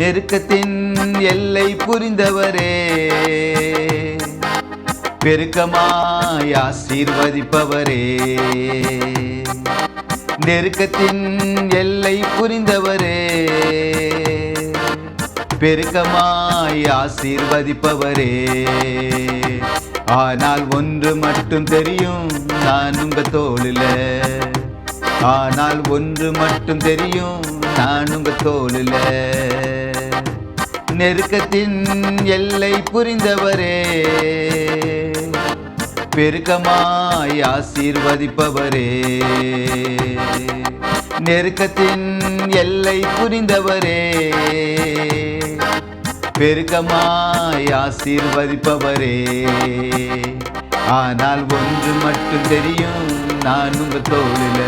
நெருக்கத்தின் எல்லை புரிந்தவரே. பெருக்கமாய் ஆசீர்வதிப்பவரே. நெருக்கத்தின் எல்லை புரிந்தவரே. பெருக்கமாய் ஆசீர்வதிப்பவரே. ஆனால் ஒன்று மட்டும் தெரியும் நான் உங்க தோளில். ஆனால் ஒன்று மட்டும் தெரியும் நான் உங்க தோளில. நெருக்கத்தின் எல்லை புரிந்தவரே. பெருக்கமாய் ஆசீர்வதிப்பவரே. நெருக்கத்தின் எல்லை புரிந்தவரே. பெருக்கமாய் ஆசீர்வதிப்பவரே. ஆனால் ஒன்று மட்டும் தெரியும் நான் உங்க தோளில.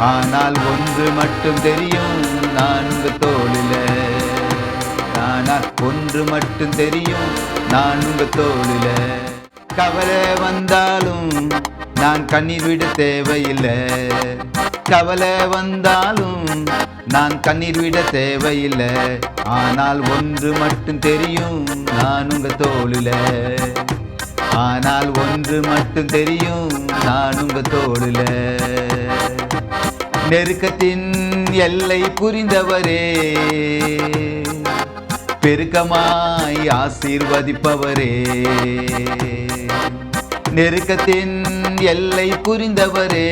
ஆனால் ஒன்று மட்டும் தெரியும் நான் உங்க தோளில. ஆனால் ஒன்று மட்டும் தெரியும். நான் உங்க தோளில. கவலை வந்தாலும் நான் கண்ணீர் விட தேவையில்லை. கவலை வந்தாலும் நான் கண்ணீர் விட தேவையில்லை. ஆனால் ஒன்று மட்டும் தெரியும். நான் உங்க தோளில. ஆனால் ஒன்று மட்டும் தெரியும். நான் உங்க தோளில. நெருக்கத்தின் எல்லை புரிந்தவரே. பெருக்கமாய் ஆசீர்வதிப்பவரே. நெருக்கத்தின் எல்லை புரிந்தவரே.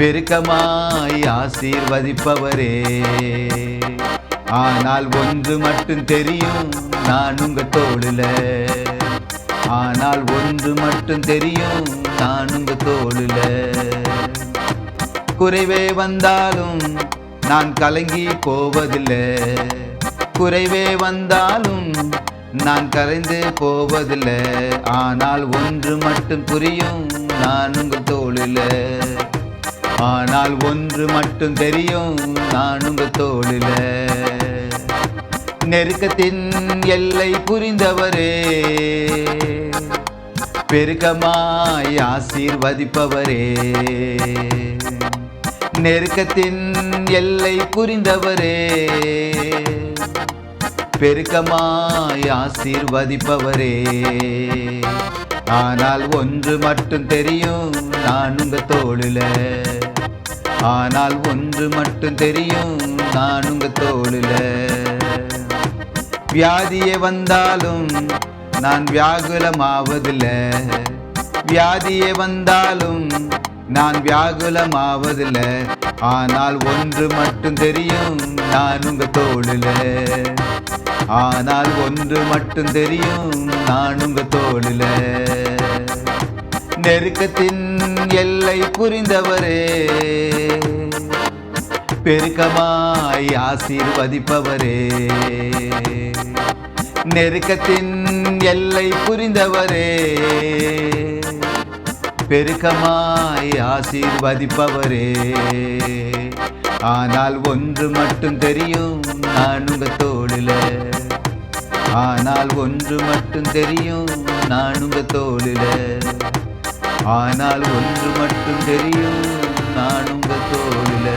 பெருக்கமாய் ஆசீர்வதிப்பவரே. ஆனால் ஒன்று மட்டும் தெரியும் நான் உங்க தோளில. ஆனால் ஒன்று மட்டும் தெரியும் நான் உங்க தோளில. குறைவே வந்தாலும் நான் கலங்கி போவதில்லை. குறைவே வந்தாலும் நான் கரைந்து போவதில்லை. ஆனால் ஒன்று மட்டும் புரியும் நான் உங்கள் தோளில். ஆனால் ஒன்று மட்டும் தெரியும் நான் உங்கள் தோளில். நெருக்கத்தின் எல்லை புரிந்தவரே. பெருக்கமாய் ஆசீர்வதிப்பவரே. நெருக்கத்தின் எல்லை புரிந்தவரே. பெருக்கமாய் ஆசீர்வதிப்பவரே. ஆனால் ஒன்று மட்டும் தெரியும் நான் உங்க தோளில. ஆனால் ஒன்று மட்டும் தெரியும் நான் உங்க தோளில. வியாதியே வந்தாலும் நான் வியாகுலமாவதில்லை. வியாதியே வந்தாலும் நான் வியாகுலமாவதில்லை. ஆனால் ஒன்று மட்டும் தெரியும் நான் உங்க தோளில. ஆனால் ஒன்று மட்டும் தெரியும் நான் உங்க தோளில். நெருக்கத்தின் எல்லை புரிந்தவரே. பெருக்கமாய் ஆசீர்வதிப்பவரே. நெருக்கத்தின் எல்லை புரிந்தவரே. பெருக்கமாய் ஆசீர்வதிப்பவரே. ஆனால் ஒன்று மட்டும் தெரியும் நான் உங்க தோளில. ஆனால் ஒன்று மட்டும் தெரியும் நான் உங்க தோளில. ஆனால் ஒன்று மட்டும் தெரியும் நான் உங்க தோளில.